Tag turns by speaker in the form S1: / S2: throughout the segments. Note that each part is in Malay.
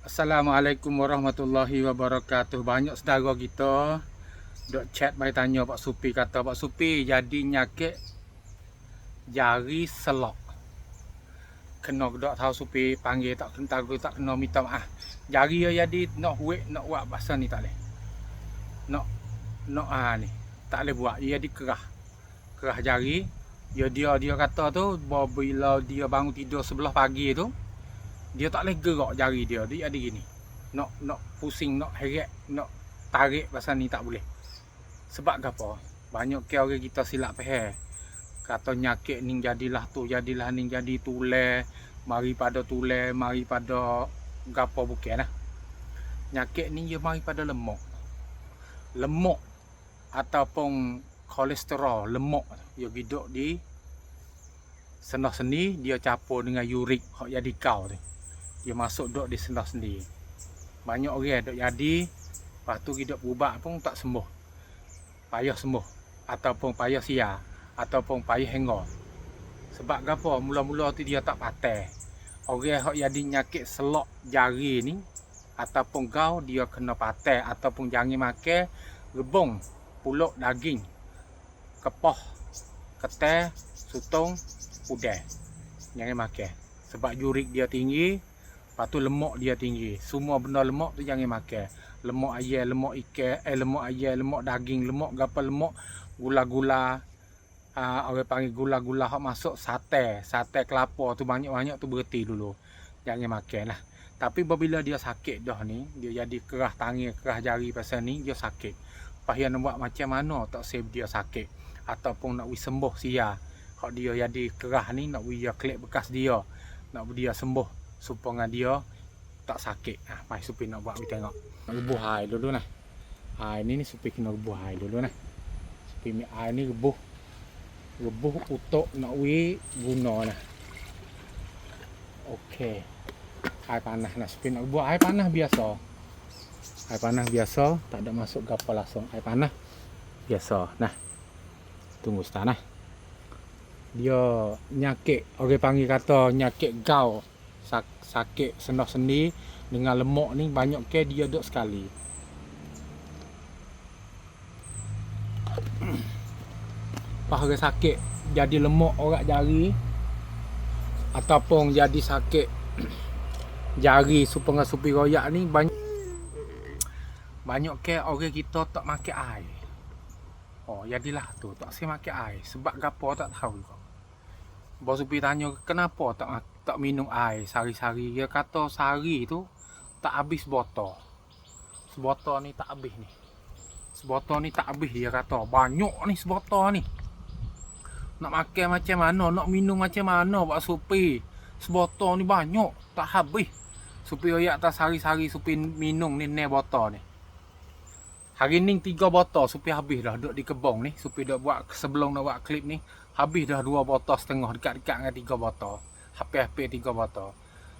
S1: Assalamualaikum warahmatullahi wabarakatuh. Banyak saudara kita dok chat mai tanya Pak Supi kata Pak Supi jadi nyakit jari selok. Kena dok tahu Supi panggil tak kena tak tak kena minta maaf. Jari ya jadi nak huik nak buat bahasa ni tak leh. Nak nak ah ni. Tak boleh buat dia jadi kerah. Kerah jari. Ya dia dia kata tu bila dia bangun tidur sebelah pagi tu dia tak boleh gerak jari dia. Dia ada gini. Nak nak pusing nak heret nak tarik pasal ni tak boleh. Sebab apa? Banyak ke orang kita silap faham kata nyakit ni jadilah tu jadilah ni jadi tule mari pada tule mari pada gapo bukan lah. Nyakit ni dia mari pada lemak lemak ataupun kolesterol lemak dia hidup di senah seni dia campur dengan urik. Hok jadi kau tu dia masuk dok di sendah sendiri. Banyak orang dok jadi lepas tu hidup berubah pun tak sembuh. Payah sembuh ataupun payah sia ataupun payah hengor. Sebab apa? Mula-mula tu dia tak patah. Orang hok jadi nyakit selok jari ni ataupun gau dia kena patah ataupun jangan makan rebung, puluk daging, kepoh, keteh, sutong, udai. Jangan makan. Sebab jurik dia tinggi, Lepas tu lemak dia tinggi. Semua benda lemak tu jangan makan. Lemak ayam, lemak ikan, eh lemak ayam, lemak daging, lemak gapa lemak, gula-gula. Uh, orang panggil gula-gula hak masuk sate, sate kelapa tu banyak-banyak tu berhenti dulu. Jangan makan lah. Tapi bila dia sakit dah ni, dia jadi kerah tangan, kerah jari pasal ni, dia sakit. Pahaya nak buat macam mana tak save dia sakit. Ataupun nak sembuh sia. Hak dia jadi kerah ni, nak dia klik bekas dia. Nak dia sembuh supaya dia tak sakit. Ha, mai supi nak buat kita tengok. Rebuh air dulu nah. Ha, ini ni supi kena rebuh air dulu nah. Supi mi air ni rebuh. Rebuh untuk nak wi guna nah. Okey. Air panas nah supi nak rebuh air panas biasa. Air panas biasa, tak ada masuk gapa langsung. Air panas biasa. Nah. Tunggu setah nah. Dia nyakit, orang panggil kata nyakit gau sakit sendah sendi dengan lemak ni banyak ke dia duduk sekali. Pahala sakit jadi lemak orang jari ataupun jadi sakit jari supaya supi royak ni banyak banyak ke orang kita tak makan air. Oh, jadilah tu tak saya makan air sebab gapo tak tahu. Bos Supi tanya kenapa tak tak minum air sehari-hari. Dia kata sehari tu tak habis botol. Sebotol ni tak habis ni. Sebotol ni tak habis dia kata. Banyak ni sebotol ni. Nak makan macam mana, nak minum macam mana Pak Supi. Sebotol ni banyak, tak habis. Supi oyak atas sehari-hari Supi minum ni ni botol ni. Hari ni tiga botol Supi habis dah duduk di kebong ni. Supi dah buat sebelum nak buat klip ni. Habis dah dua botol setengah dekat-dekat dengan tiga botol. Hampir-hampir tiga botol.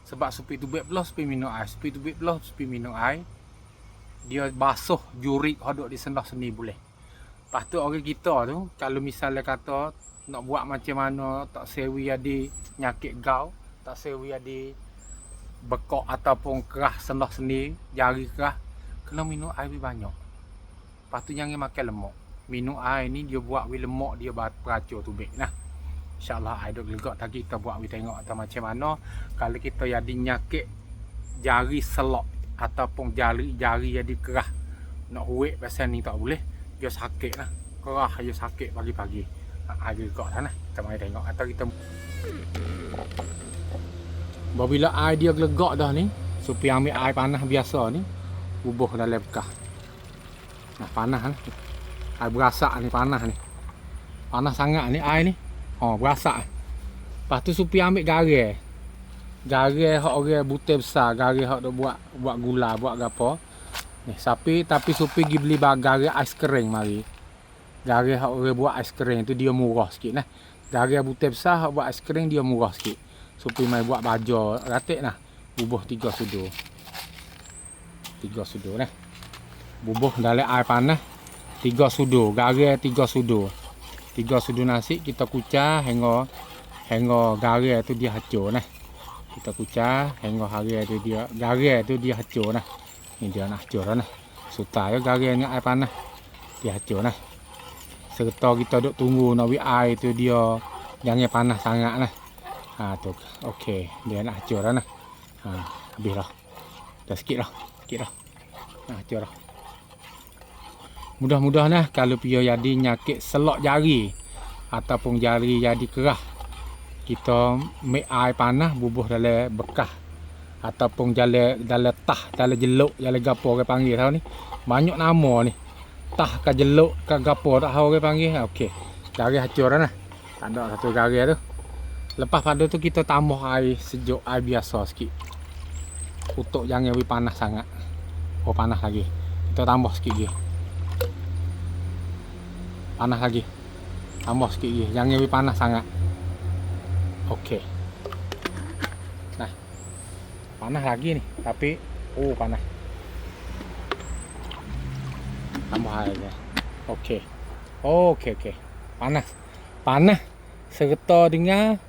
S1: Sebab supi tu bet belah supi minum air. Supi tu bet belah supi minum air. Dia basuh jurik hodok di sendah seni boleh. Lepas tu orang kita tu, kalau misalnya kata nak buat macam mana tak sewi ada nyakit gau, tak sewi ada bekok ataupun kerah sendah seni, jari kerah, kena minum air lebih banyak. Lepas tu jangan makan lemak minum air ni dia buat wi lemak dia beracur tu baik nah insyaallah air dok legak tak kita buat wi tengok atau macam mana. Kalau kita jadi nyakit jari selok ataupun jari jari jadi kerah nak huik pasal ni tak boleh. Dia sakit lah. Kerah dia sakit pagi-pagi. Air legak sana. Kita mai tengok atau kita Bila air dia gelegak dah ni Supaya ambil air panas biasa ni Bubuh dalam bekah Nah panas lah Air berasak ni panas ni. Panas sangat ni air ni. Oh berasak. Lepas tu supi ambil garai. Garai hak orang butir besar, garai hak dok buat buat gula, buat gapo. Ni sapi tapi supi pergi beli garai ais kering mari. Garai hak orang buat ais kering tu dia murah sikit nah. Garai butir besar hak buat ais kering dia murah sikit. Supi mai buat baju ratik nah. Bubuh tiga sudu. Tiga sudu nah. Bubuh dalam air panas tiga sudu garai tiga sudu tiga sudu nasi kita kucah hingga hingga garai tu dia hancur nah. Kita kucah hingga hari tu dia garai tu dia hancur nah. Ni dia nak hancur nah. Suta ya garai ni air panas dia hancur nah. Serta kita duk tunggu nak air tu dia jangan panas sangat nah. Ha tu. Okey dia nak hancur nah. Ha habis lah dah sikit lah sikit lah ha hancur lah mudah-mudahan lah kalau pia jadi nyakit selok jari ataupun jari jadi kerah. Kita make air panas bubuh dalam bekas ataupun jalan dalam tah dalam jeluk jalan gapo orang panggil. Tahu ni? Banyak nama ni. Tah ke jeluk ke gapo tak tahu orang panggil. Okey jari hancur lah. Tak ada satu jari tu. Lepas pada tu kita tambah air sejuk air biasa sikit. Untuk jangan lebih panas sangat. Oh panas lagi. Kita tambah sikit lagi panas lagi. Tambah sikit lagi. Jangan lebih panas sangat. Okey. Nah. Panas lagi ni. Tapi oh panas. Tambah dia okey. Okey okey. Panas. Panas. Serta dengan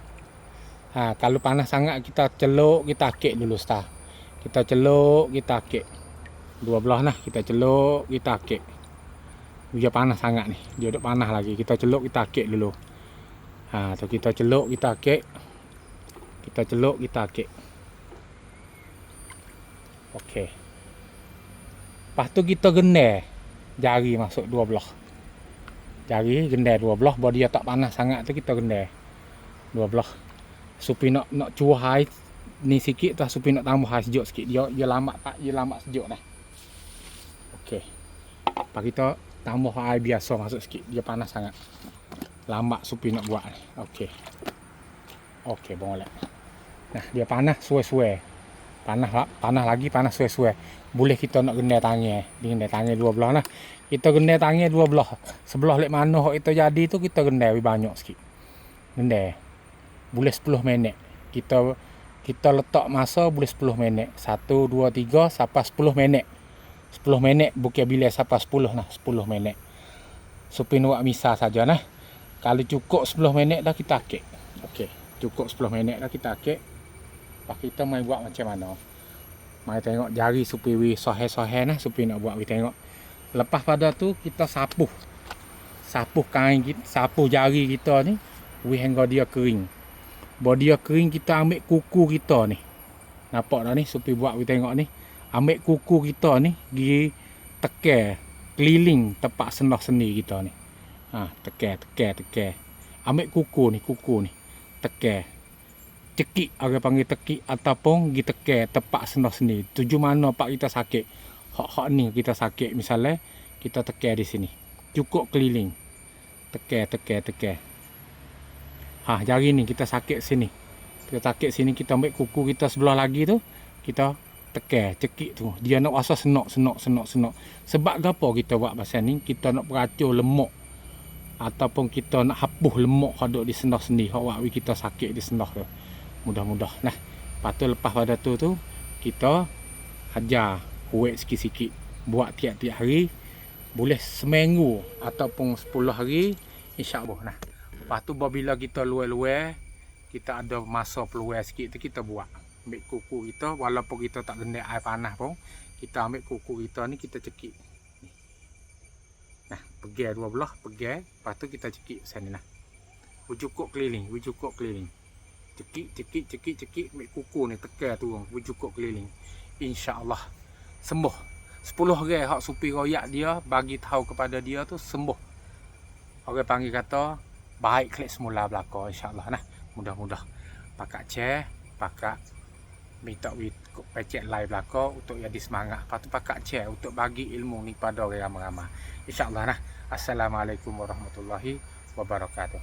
S1: ha kalau panas sangat kita celuk kita akik dulu start kita celuk kita akik. Dua belah nah kita celuk kita akik dia panas sangat ni. Dia duk panas lagi. Kita celuk kita akik dulu. Ha tu kita celuk kita akik. Kita celuk kita akik. Okey lepas tu kita gendar jari masuk dua belah. Jari gendar dua belah. Bahawa dia tak panas sangat tu kita gendar dua belah. Supaya nak nak cuah air ni sikit tu supaya nak tambah air sejuk sikit. Dia dia lambat tak dia lambat sejuk dah okey pak kita tambah air biasa masuk sikit. Dia panas sangat. Lambat supi nak buat. Ni okey. Okey boleh. Nah dia panas suai-suai. Panas lah panas lagi panas suai-suai. Boleh kita nak gendai tangan. Gendai tangan dua belah nah kita gendai tangan dua belah. Sebelah lek mana hok itu jadi tu kita gendai lebih banyak sikit. Gendai. Boleh 10 minit. Kita kita letak masa boleh 10 minit. 1 2 3 sampai 10 minit 10 minit bukan bila sampai 10 nah 10 minit. Supin buat misal saja nah. Kalau cukup 10 minit dah kita akik. Okey cukup 10 minit dah kita akik. Pak kita mai buat macam mana? Mai tengok jari supin wi sohe-sohe nah supin nak buat wi tengok. Lepas pada tu kita sapuh. Sapuh kain kita sapuh jari kita ni wi hingga dia kering. Bawa dia kering kita ambil kuku kita ni. Nampak dah ni? Supin buat wi tengok ni ambil kuku kita ni pergi tekan keliling tempat senah seni kita ni. Ha tekan tekan tekan ambil kuku ni kuku ni tekan cekik orang panggil tekik ataupun pergi tekan tempat senah seni tuju mana pak kita sakit hak-hak ni kita sakit misalnya kita tekan di sini. Cukup keliling. Tekan tekan tekan ha jari ni kita sakit sini. Kita sakit sini kita ambil kuku kita sebelah lagi tu kita tekan cekik tu. Dia nak rasa senok senok senok senok. Sebab gapo kita buat pasal ni? Kita nak peracur lemak ataupun kita nak hapuh lemak haduk di sendah sendi hak wak kita sakit di sendah tu. Mudah-mudah. Nah patut lepas pada tu tu kita hajar kuat sikit-sikit. Buat tiap-tiap hari. Boleh seminggu ataupun 10 hari insya-Allah. Nah lepas tu bila kita luar-luar kita ada masa peluang sikit tu kita buat ambil kuku kita walaupun kita tak genda air panas pun kita ambil kuku kita ni kita cekik. Nah pegai dua belah pegai lepas tu kita cekik sana nah wujukuk keliling wujukuk keliling. Cekik cekik cekik cekik ambil kuku ni tekan turun wujukuk keliling. Insyaallah. Sembuh. 10 orang hak supi royak dia bagi tahu kepada dia tu sembuh. Orang panggil kata baik klik semula belaka insyaallah nah. Mudah-mudah. Pakak chair pakak minta we pecek live belaka untuk jadi semangat. Lepas tu pakak share untuk bagi ilmu ni pada orang ramai-ramai. InsyaAllah nah. Assalamualaikum warahmatullahi wabarakatuh.